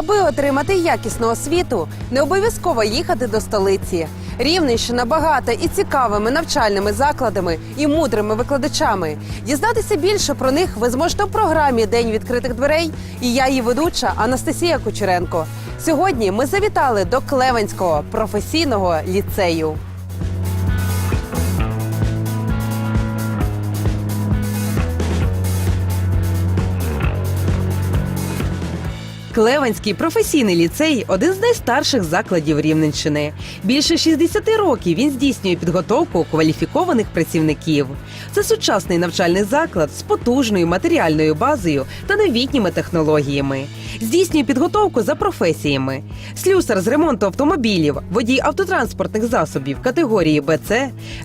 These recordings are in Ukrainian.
Аби отримати якісну освіту, не обов'язково їхати до столиці. Рівненщина багата і цікавими навчальними закладами і мудрими викладачами. Дізнатися більше про них ви зможете в програмі День відкритих дверей. І я її ведуча Анастасія Кучеренко. Сьогодні ми завітали до Клевенського професійного ліцею. Клевенський професійний ліцей один з найстарших закладів Рівненщини. Більше 60 років він здійснює підготовку кваліфікованих працівників. Це сучасний навчальний заклад з потужною матеріальною базою та новітніми технологіями. Здійснює підготовку за професіями: слюсар з ремонту автомобілів, водій автотранспортних засобів категорії БЦ,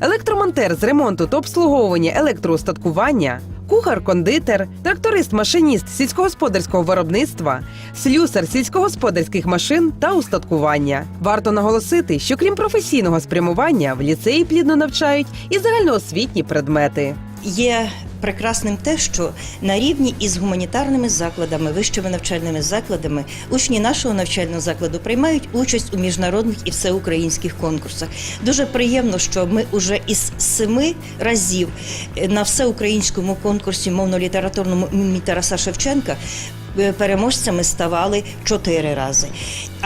електромонтер з ремонту та обслуговування електроустаткування. Кухар-кондитер, тракторист-машиніст сільськогосподарського виробництва, слюсар сільськогосподарських машин та устаткування. Варто наголосити, що крім професійного спрямування в ліцеї плідно навчають і загальноосвітні предмети. Є прекрасним те, що на рівні із гуманітарними закладами, вищими навчальними закладами, учні нашого навчального закладу приймають участь у міжнародних і всеукраїнських конкурсах. Дуже приємно, що ми уже із семи разів е, на всеукраїнському конкурсі мовно-літературному імені Тараса Шевченка. е, Переможцями ставали чотири рази.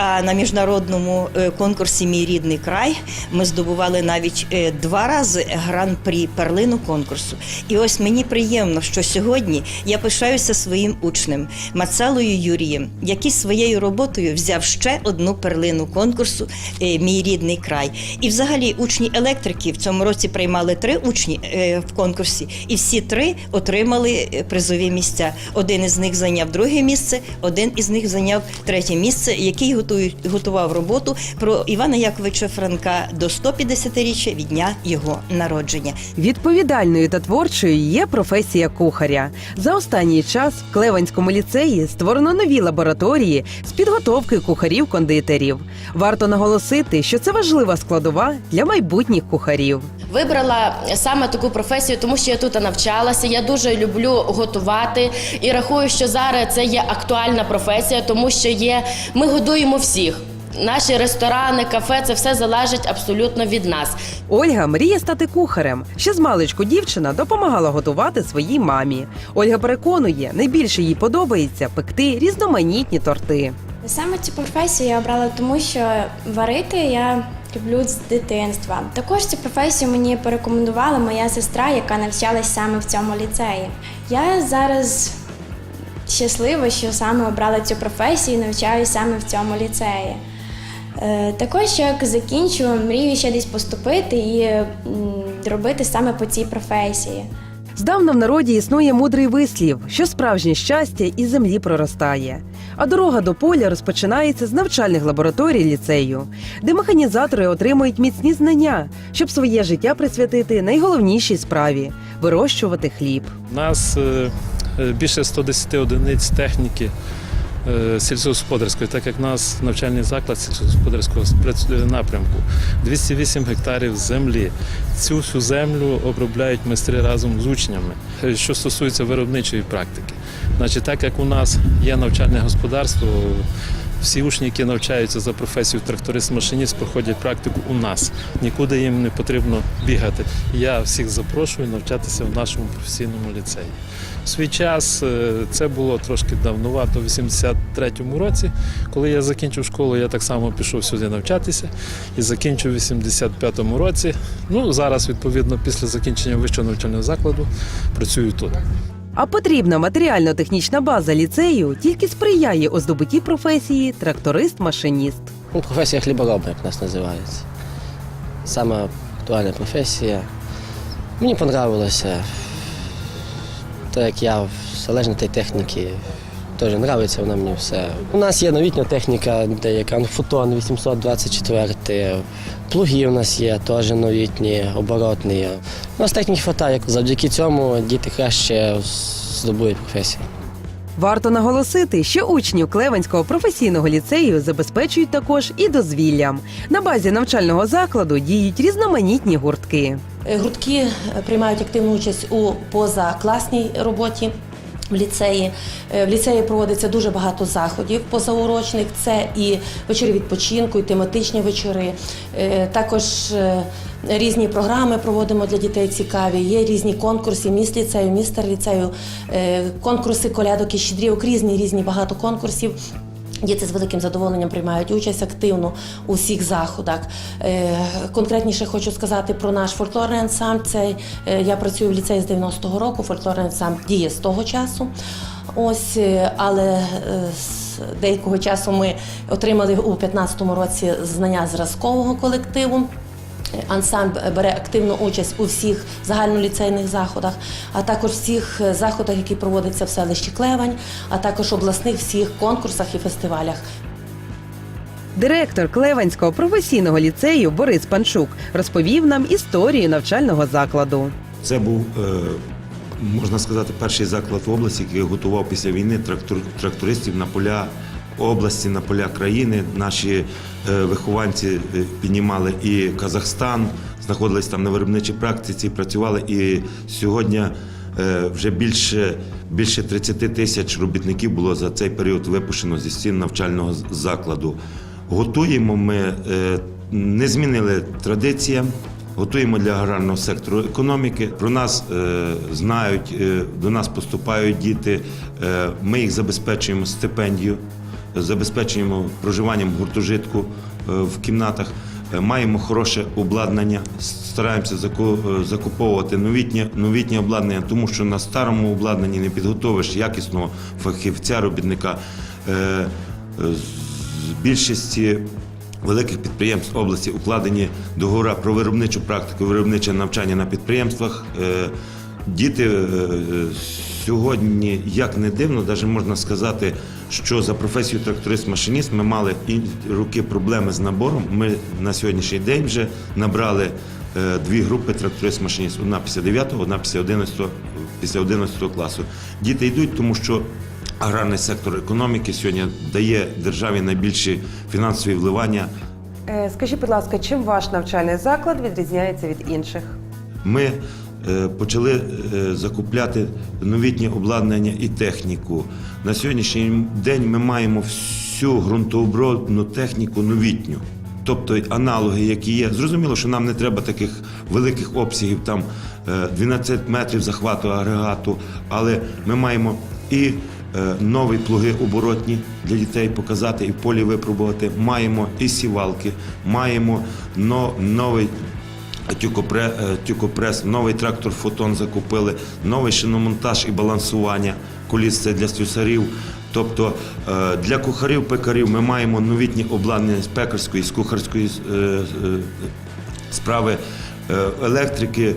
А на міжнародному е, конкурсі Мій рідний край ми здобували навіть е, два рази гран-прі перлину конкурсу. І ось мені приємно, що сьогодні я пишаюся своїм учнем Мацалою Юрієм, який своєю роботою взяв ще одну перлину конкурсу е, Мій рідний край. І взагалі учні електрики в цьому році приймали три учні в конкурсі, і всі три отримали призові місця. Один із них зайняв друге місце, один із них зайняв третє місце, який готує, готував роботу про Івана Яковича Франка до 150-річчя від дня його народження. Відповідальною та творчою є професія кухаря. За останній час в Клеванському ліцеї створено нові лабораторії з підготовки кухарів-кондитерів. Варто наголосити, що це важлива складова для майбутніх кухарів. Вибрала саме таку професію, тому що я тут навчалася. Я дуже люблю готувати і рахую, що зараз це є актуальна професія, тому що є ми годуємо всіх. Наші ресторани, кафе це все залежить абсолютно від нас. Ольга мріє стати кухарем. Ще з маличку дівчина допомагала готувати своїй мамі. Ольга переконує, найбільше їй подобається пекти різноманітні торти. Саме цю професію я обрала тому, що варити я люблю з дитинства. Також цю професію мені порекомендувала моя сестра, яка навчалась саме в цьому ліцеї. Я зараз щаслива, що саме обрала цю професію і навчаюся саме в цьому ліцеї. Е, Також як закінчу, мрію ще десь поступити і робити саме по цій професії. Здавна в народі існує мудрий вислів, що справжнє щастя із землі проростає. А дорога до поля розпочинається з навчальних лабораторій ліцею, де механізатори отримують міцні знання, щоб своє життя присвятити найголовнішій справі вирощувати хліб. У нас е, більше 110 одиниць техніки е, сільськогосподарської, так як у нас навчальний заклад сільськогосподарського е, напрямку. 208 гектарів землі. Цю всю землю обробляють майстри разом з учнями. Е, Що стосується виробничої практики, значить, так як у нас є навчальне господарство, всі учні, які навчаються за професію тракторист-машиніст, проходять практику у нас. Нікуди їм не потрібно бігати. Я всіх запрошую навчатися в нашому професійному ліцеї. В свій час е, це було трошки давнувато, в 83-му році. Коли я закінчив школу, я так само пішов сюди навчатися і закінчив в 85-му році. Ну, зараз, відповідно, після закінчення вищого навчального закладу працюю тут. А потрібна матеріально-технічна база ліцею тільки сприяє у здобутті професії тракторист-машиніст. Ну, професія хліборобна, як нас називається. Саме актуальна професія. Мені понравилося. То, як я залежно від техніки, теж подобається вона мені все. У нас є новітня техніка, деяка фотон 824, плуги у нас є теж новітні, оборотні. У нас техніки хватає. Завдяки цьому діти краще здобують професію. Варто наголосити, що учнів Клевенського професійного ліцею забезпечують також і дозвіллям. На базі навчального закладу діють різноманітні гуртки. Гуртки е, приймають активну участь у позакласній роботі. В ліцеї Е, в ліцеї проводиться дуже багато заходів позаурочних. Це і вечори відпочинку, і тематичні вечори. Е, Також е, різні програми проводимо для дітей цікаві. Є різні конкурси, міст ліцею, містер ліцею, конкурси колядок і щедрівок, різні різні багато конкурсів. Діти з великим задоволенням приймають участь активно у всіх заходах. Е, Конкретніше хочу сказати про наш фольклорний ансамбль. Це е, я працюю в ліцеї з 90-го року. Фольклорний ансамбль діє з того часу. Ось, е, але з деякого часу ми отримали у 15-му році знання зразкового колективу. Ансамбль бере активну участь у всіх загальноліцейних заходах, а також всіх е, заходах, які проводяться в селищі Клевань, а також обласних всіх конкурсах і фестивалях. Директор Клеванського професійного ліцею Борис Панчук розповів нам історію навчального закладу. Це був, е, можна сказати, перший заклад в області, який готував після війни трактор, трактористів на поля області, на поля країни. Наші е, вихованці е, піднімали і Казахстан, знаходились там на виробничій практиці, працювали. І сьогодні е, вже більше, більше 30 тисяч робітників було за цей період випущено зі стін навчального закладу. Готуємо ми, не змінили традиціям. Готуємо для аграрного сектору економіки. Про нас знають, до нас поступають діти. Ми їх забезпечуємо стипендію, забезпечуємо проживанням гуртожитку е, в кімнатах. Е, Маємо хороше обладнання, стараємося е, закуповувати новітнє, новітнє обладнання, тому що на старому обладнанні не підготовиш якісного фахівця, робітника. Е, з більшості великих підприємств області укладені договори про виробничу практику, виробниче навчання на підприємствах. Діти е, сьогодні, як не дивно, навіть можна сказати, що за професію тракторист-машиніст ми мали і роки проблеми з набором. Ми на сьогоднішній день вже набрали е, дві групи тракторист-машиніст. Одна після 9, одна після 11, після 11 класу. Діти йдуть, тому що аграрний сектор економіки сьогодні дає державі найбільші фінансові вливання. Е, Скажіть, будь ласка, чим ваш навчальний заклад відрізняється від інших? Ми почали е, закупляти новітнє обладнання і техніку. На сьогоднішній день ми маємо всю ґрунтообробну техніку новітню. Тобто аналоги, які є. Зрозуміло, що нам не треба таких великих обсягів, там е, 12 метрів захвату агрегату, але ми маємо і е, нові плуги оборотні для дітей показати і в полі випробувати. Маємо і сівалки, маємо новий Тюкопре, е, тюкопрес, новий трактор фотон закупили, новий шиномонтаж і балансування коліс це для слюсарів. Тобто е, для кухарів, пекарів ми маємо новітні обладнання з пекарської, з кухарської е, справи. Електрики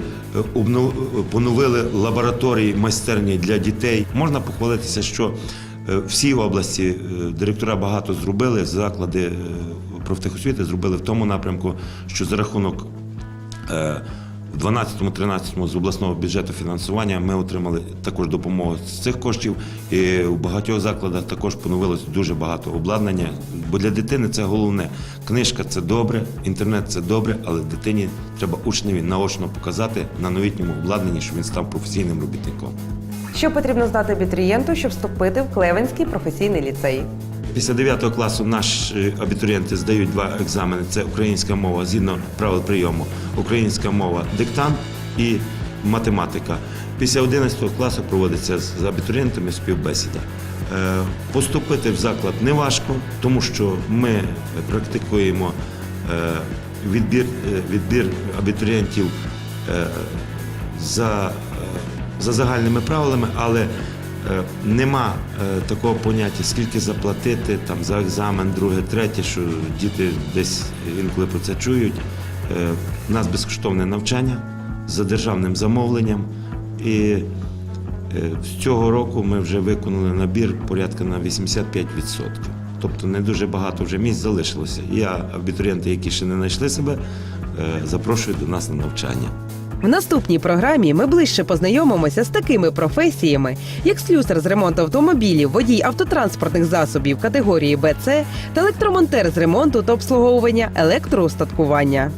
поновили лабораторії майстерні для дітей. Можна похвалитися, що всі області директора багато зробили, заклади профтехосвіти зробили в тому напрямку, що за рахунок Е, В 12-13 з обласного бюджету фінансування ми отримали також допомогу з цих коштів. І у багатьох закладах також поновилось дуже багато обладнання. Бо для дитини це головне. Книжка це добре, інтернет це добре, але дитині треба учневі наочно показати на новітньому обладнанні, щоб він став професійним робітником. Що потрібно знати абітурієнту, щоб вступити в Клевенський професійний ліцей? Після 9 класу наші абітурієнти здають два екзамени: це українська мова згідно правил прийому, українська мова диктант і математика. Після 11 класу проводиться з абітурієнтами співбесіда. Е, Поступити в заклад не важко, тому що ми практикуємо е, відбір, е, відбір абітурієнтів е, за, е, за загальними правилами, але е, нема е, такого поняття, скільки заплатити там, за екзамен, друге, третє, що діти десь інколи про це чують. Е, У нас безкоштовне навчання за державним замовленням. І е, з цього року ми вже виконали набір порядка на 85%. Тобто не дуже багато вже місць залишилося. Я абітурієнти, які ще не знайшли себе, е, запрошую до нас на навчання. В наступній програмі ми ближче познайомимося з такими професіями, як слюсар з ремонту автомобілів, водій автотранспортних засобів категорії БЦ та електромонтер з ремонту та обслуговування електроустаткування.